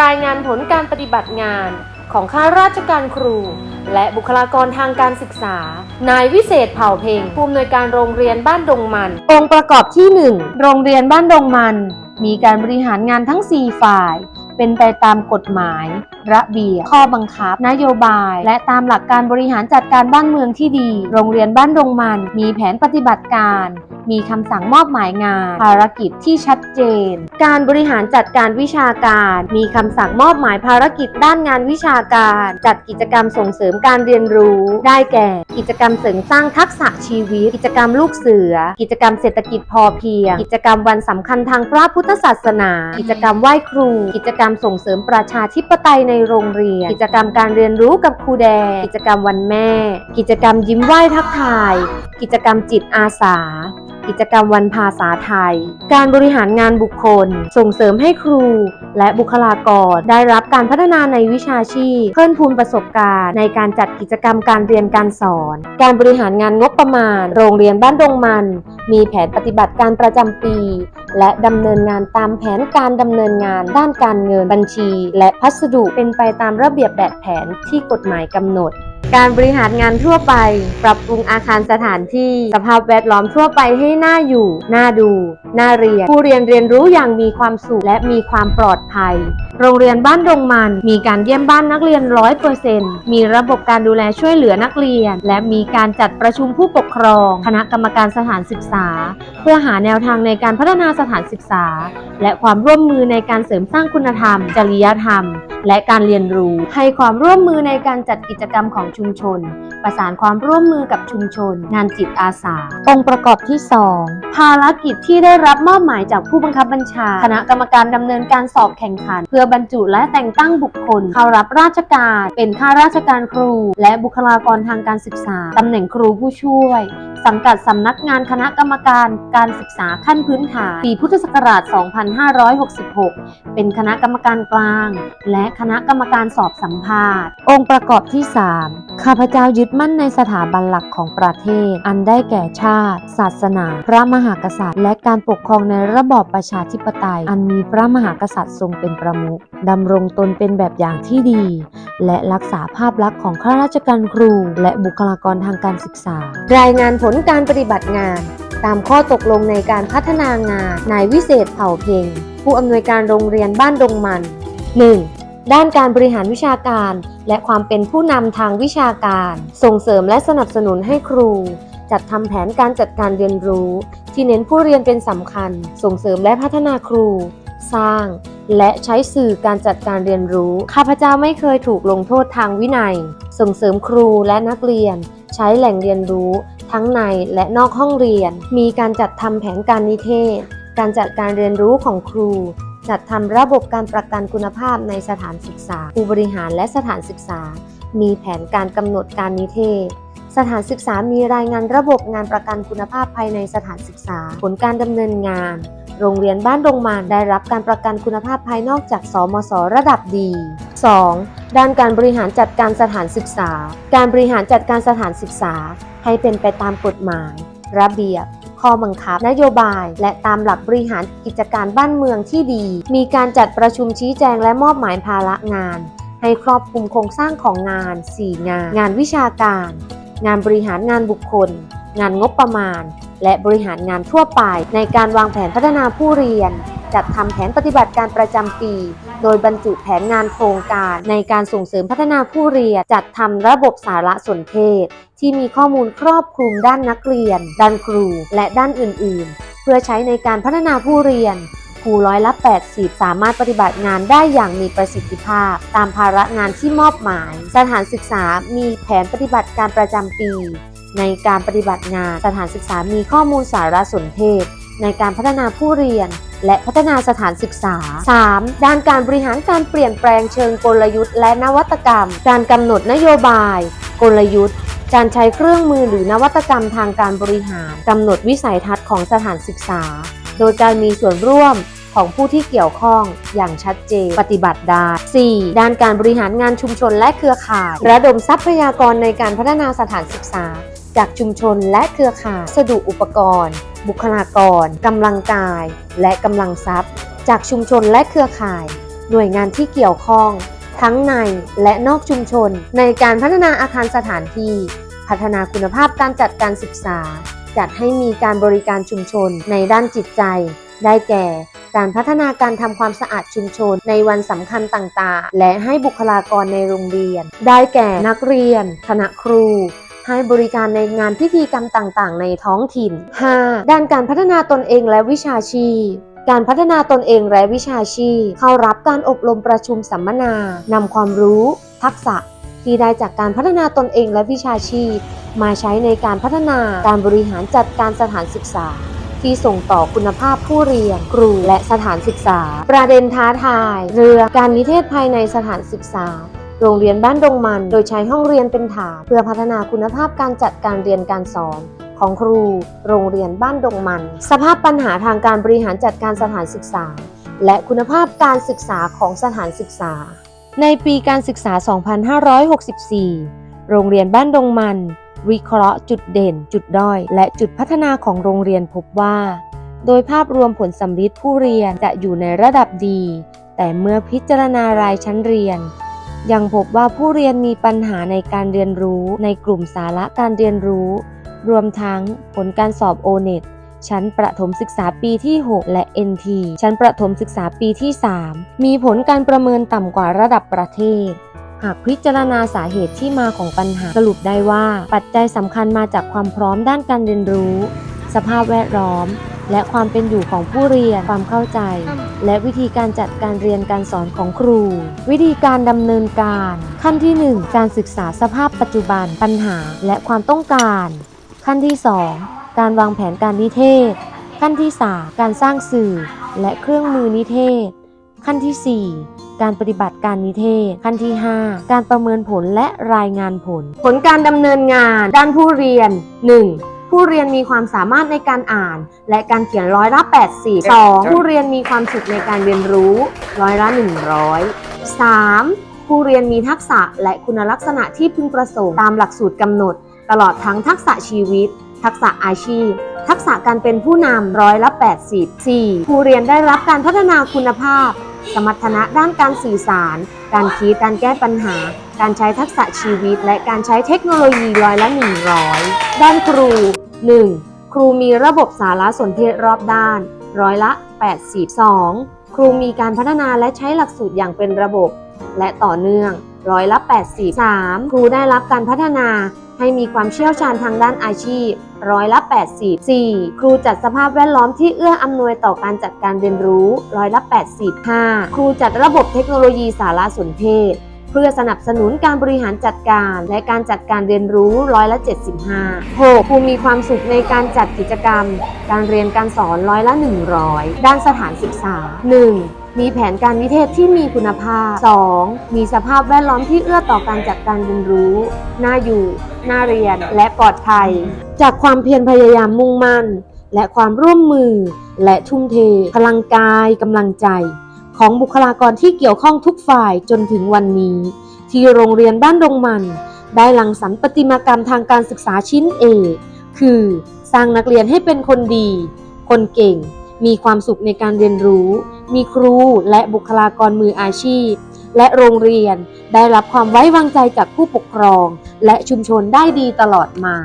รายงานผลการปฏิบัติงานของข้าราชการครู และบุคลากรทางการศึกษา นายวิเศษเผ่าเพ่งผู้อำนวยการโรงเรียนบ้านดงมัน องค์ประกอบที่ 1 โรงเรียนบ้านดงมัน มีการบริหารงานทั้ง 4 ฝ่าย เป็นไปตามกฎหมาย ระเบียบข้อบังคับ นโยบาย และตามหลักการบริหารจัดการบ้านเมืองที่ดี โรงเรียนบ้านดงมัน มีแผนปฏิบัติการ มีคำสั่งมอบหมายงาน ภารกิจที่ชัดเจน การบริหารจัดการวิชาการ มีคำสั่งมอบหมายภารกิจด้านงานวิชาการ จัดกิจกรรมส่งเสริมการเรียนรู้ ได้แก่ กิจกรรมเสริมสร้างทักษะชีวิต กิจกรรมลูกเสือ กิจกรรมเศรษฐกิจพอเพียง กิจกรรมวันสำคัญทางพระพุทธศาสนา กิจกรรมไหว้ครู กิจกรรมส่งเสริมประชาธิปไตยในโรงเรียน กิจกรรมการเรียนรู้กับครูแดงกิจกรรมวันแม่ กิจกรรมยิ้มไหว้ทักทาย กิจกรรมจิตอาสา กิจกรรมวันภาษาไทย การบริหารงานบุคคล ส่งเสริมให้ครู และบุคลากรได้รับการพัฒนาในวิชาชีพ เพิ่มพูนประสบการณ์ในการจัดกิจกรรมการเรียนการสอน การบริหารงานงบประมาณ โรงเรียนบ้านดงมัน มีแผนปฏิบัติการประจำปี และดำเนินงานตามแผนการดำเนินงานด้านการเงินบัญชี และพัสดุเป็นไปตามระเบียบแบบแผนที่กฎหมายกำหนด การบริหารงานทั่วไป ปรับปรุงอาคารสถานที่ สภาพแวดล้อมทั่วไปให้น่าอยู่ น่าดู น่าเรียน ผู้เรียนเรียนรู้อย่างมีความสุขและมีความปลอดภัย โรงเรียนบ้านดงมัน มีการเยี่ยมบ้านนักเรียนร้อยเปอร์เซ็นต์มีระบบการดูแลช่วยเหลือนักเรียน และมีการจัดประชุมผู้ปกครอง คณะกรรมการสถานศึกษา เพื่อหาแนวทางในการพัฒนาสถานศึกษา และความร่วมมือในการเสริมสร้างคุณธรรม จริยธรรม และการเรียนรู้ให้ความร่วมมือในการจัดกิจกรรมของชุมชน ประสานความร่วมมือกับชุมชน งานจิตอาสา องค์ประกอบที่ 2 ภารกิจที่ได้รับมอบหมายจากผู้บังคับบัญชา คณะกรรมการดำเนินการสอบแข่งขัน เพื่อบรรจุและแต่งตั้งบุคคล เข้ารับราชการ เป็นข้าราชการครู และบุคลากรทางการศึกษาตำแหน่งครูผู้ช่วย สังกัดสำนักงานคณะกรรมการการศึกษาขั้นพื้นฐาน ปีพุทธศักราช 2566 เป็นคณะกรรมการกลาง และคณะกรรมการสอบสัมภาษณ์ องค์ประกอบที่ 3 ข้าพเจ้ายึดมั่นในสถาบันหลักของประเทศ อันได้แก่ชาติ ศาสนา พระมหากษัตริย์ และการปกครองในระบอบประชาธิปไตย อันมีพระมหากษัตริย์ทรงเป็นประมุขดำรงตนเป็นแบบอย่างที่ดี และรักษาภาพลักษณ์ของข้าราชการครู และบุคลากรทางการศึกษา รายงานผลการปฏิบัติงาน ตามข้อตกลงในการพัฒนางาน นายวิเศษเผ่าเพ็งผู้อำนวยการโรงเรียนบ้านดงมัน 1. ด้านการบริหารวิชาการ และความเป็นผู้นำทางวิชาการ ส่งเสริมและสนับสนุนให้ครู จัดทำแผนการจัดการเรียนรู้ ที่เน้นผู้เรียนเป็นสำคัญ ส่งเสริมและพัฒนาครู สร้าง และใช้สื่อการจัดการเรียนรู้ ข้าพเจ้าไม่เคยถูกลงโทษทางวินัย ส่งเสริมครูและนักเรียน ใช้แหล่งเรียนรู้ ทั้งในและนอกห้องเรียน มีการจัดทำแผนการนิเทศ การจัดการเรียนรู้ของครู จัดทำระบบการประกันคุณภาพในสถานศึกษา ผู้บริหารและสถานศึกษา มีแผนการกำหนดการนิเทศสถานศึกษามีรายงานระบบงานประกันคุณภาพภายในสถานศึกษา ผลการดำเนินงาน โรงเรียนบ้านดงมานได้รับการประกันคุณภาพภายนอกจาก สมศระดับดี 2. ด้านการบริหารจัดการสถานศึกษา การบริหารจัดการสถานศึกษา ให้เป็นไปตามกฎหมาย ระเบียบ ข้อบังคับ นโยบาย และตามหลักบริหารกิจการบ้านเมืองที่ดี มีการจัดประชุมชี้แจงและมอบหมายภาระงาน ให้ครอบคลุมโครงสร้างของงาน 4 งาน งานวิชาการ งานบริหารงานบุคคล งานงบประมาณ และบริหารงานทั่วไป ในการวางแผนพัฒนาผู้เรียน จัดทำแผนปฏิบัติการประจำปี โดยบรรจุแผนงานโครงการในการส่งเสริมพัฒนาผู้เรียน จัดทำระบบสารสนเทศ ที่มีข้อมูลครอบคลุมด้านนักเรียน ด้านครู และด้านอื่น ๆ เพื่อใช้ในการพัฒนาผู้เรียนครูร้อยละ 80 สามารถปฏิบัติงานได้อย่างมีประสิทธิภาพ ตามภาระงานที่มอบหมาย สถานศึกษามีแผนปฏิบัติการประจำปี ในการปฏิบัติงานสถานศึกษามีข้อมูลสารสนเทศ ในการพัฒนาผู้เรียน และพัฒนาสถานศึกษา 3. ด้านการบริหารการเปลี่ยนแปลงเชิงกลยุทธ์และนวัตกรรม การกำหนดนโยบาย กลยุทธ์การใช้เครื่องมือหรือนวัตกรรมทางการบริหารกำหนดวิสัยทัศน์ของสถานศึกษา โดยการมีส่วนร่วมของผู้ที่เกี่ยวข้องอย่างชัดเจน ปฏิบัติได้ 4. ด้านการบริหารงานชุมชนและเครือข่าย ระดมทรัพยากรในการพัฒนาสถานศึกษา จากชุมชนและเครือข่ายสดุอุปกรณ์ บุคลากรกำลังกาย และกำลังทรัพย์ จากชุมชนและเครือข่าย หน่วยงานที่เกี่ยวข้อง ทั้งในและนอกชุมชน ในการพัฒนาอาคารสถานที่ พัฒนาคุณภาพการจัดการศึกษา จัดให้มีการบริการชุมชนในด้านจิตใจ ได้แก่การพัฒนาการทำความสะอาดชุมชนในวันสำคัญต่างๆ และให้บุคลากรในโรงเรียน ได้แก่นักเรียน คณะครู ให้บริการในงานพิธีกรรมต่างๆ ในท้องถิ่น 5. ด้านการพัฒนาตนเองและวิชาชีพการพัฒนาตนเองและวิชาชีพ เข้ารับการอบรมประชุมสัมมนา นำความรู้ ทักษะ ที่ได้จากการพัฒนาตนเองและวิชาชีพ มาใช้ในการพัฒนาการบริหารจัดการสถานศึกษา ที่ส่งต่อคุณภาพผู้เรียน ครูและสถานศึกษา ประเด็นท้าทาย เรื่องการนิเทศภายในสถานศึกษา โรงเรียนบ้านดงมัน โดยใช้ห้องเรียนเป็นฐานเพื่อพัฒนาคุณภาพการจัดการเรียนการสอนของครู โรงเรียนบ้านดงมัน สภาพปัญหาทางการบริหารจัดการสถานศึกษา และคุณภาพการศึกษาของสถานศึกษา ในปีการศึกษา 2564 โรงเรียนบ้านดงมัน วิเคราะห์จุดเด่น จุดด้อย และจุดพัฒนาของโรงเรียนพบว่า โดยภาพรวมผลสำลิดผู้เรียนจะอยู่ในระดับดี แต่เมื่อพิจารณารายชั้นเรียน ยังพบว่าผู้เรียนมีปัญหาในการเรียนรู้ในกลุ่มสาระการเรียนรู้ รวมทั้งผลการสอบ o n e t ชั้นประถมศึกษาปีที่ 6 และ NT ชั้นประถมศึกษาปีที่ 3 มีผลการประเมินต่ำกว่าระดับประเทศ หากพิจารณาสาเหตุที่มาของปัญหาสรุปได้ว่า ปัจจัยสำคัญมาจากความพร้อมด้านการเรียนรู้ สภาพแวดล้อม และความเป็นอยู่ของผู้เรียน ความเข้าใจ และวิธีการจัดการเรียนการสอนของครู วิธีการดำเนินการ ขั้นที่ 1 การศึกษาสภาพปัจจุบัน ปัญหา และความต้องการ ขั้นที่ 2 การวางแผนการนิเทศ ขั้นที่ 3 การสร้างสื่อ และเครื่องมือนิเทศ ขั้นที่ 4การปฏิบัติการนิเทศ ขั้นที่ 5 การประเมินผลและรายงานผล ผลการดำเนินงาน ด้านผู้เรียน 1. ผู้เรียนมีความสามารถในการอ่าน และการเขียนร้อยละ80 2. ผู้เรียนมีความสุขในการเรียนรู้ร้อยละ 100 3. ผู้เรียนมีทักษะและคุณลักษณะที่พึงประสงค์ตามหลักสูตรกำหนด ตลอดทั้งทักษะชีวิต ทักษะอาชีพ ทักษะการเป็นผู้นำร้อยละ80 4. ผู้เรียนได้รับการพัฒนาคุณภาพ สมรรถนะด้านการสื่อสาร การคิดการแก้ปัญหาการใช้ทักษะชีวิตและการใช้เทคโนโลยีร้อยละ 100 ด้านครู 1. ครูมีระบบสารสนเทศรอบด้าน ร้อยละ82ครูมีการพัฒนาและใช้หลักสูตรอย่างเป็นระบบ และต่อเนื่องร้อยละ 80 3. ครูได้รับการพัฒนาให้มีความเชี่ยวชาญทางด้านอาชีพ ร้อยละ 80 4. ครูจัดสภาพแวดล้อมที่เอื้ออำนวยต่อการจัดการเรียนรู้ ร้อยละ 80 5. ครูจัดระบบเทคโนโลยีสารสนเทศ เพื่อสนับสนุนการบริหารจัดการและการจัดการเรียนรู้ร้อยละ 75 6. ครูมีความสุขในการจัดกิจกรรม การเรียนการสอนร้อยละ 100 ด้านสถานศึกษา 1. มีแผนการนิเทศที่มีคุณภาพ 2. มีสภาพแวดล้อมที่เอื้อต่อการจัดการเรียนรู้ น่าอยู่ น่าเรียน และปลอดภัย จากความเพียรพยายามมุ่งมั่น และความร่วมมือ และทุ่มเท พลังกาย กำลังใจ ของบุคลากรที่เกี่ยวข้องทุกฝ่ายจนถึงวันนี้ ที่โรงเรียนบ้านดงมัน ได้หลังสรรประติมากรรมทางการศึกษาชิ้นเอกคือ สร้างนักเรียนให้เป็นคนดี คนเก่ง มีความสุขในการเรียนรู้ มีครูและบุคลากรมืออาชีพ และโรงเรียนได้รับความไว้วางใจจากผู้ปกครอง และชุมชนได้ดีตลอดมา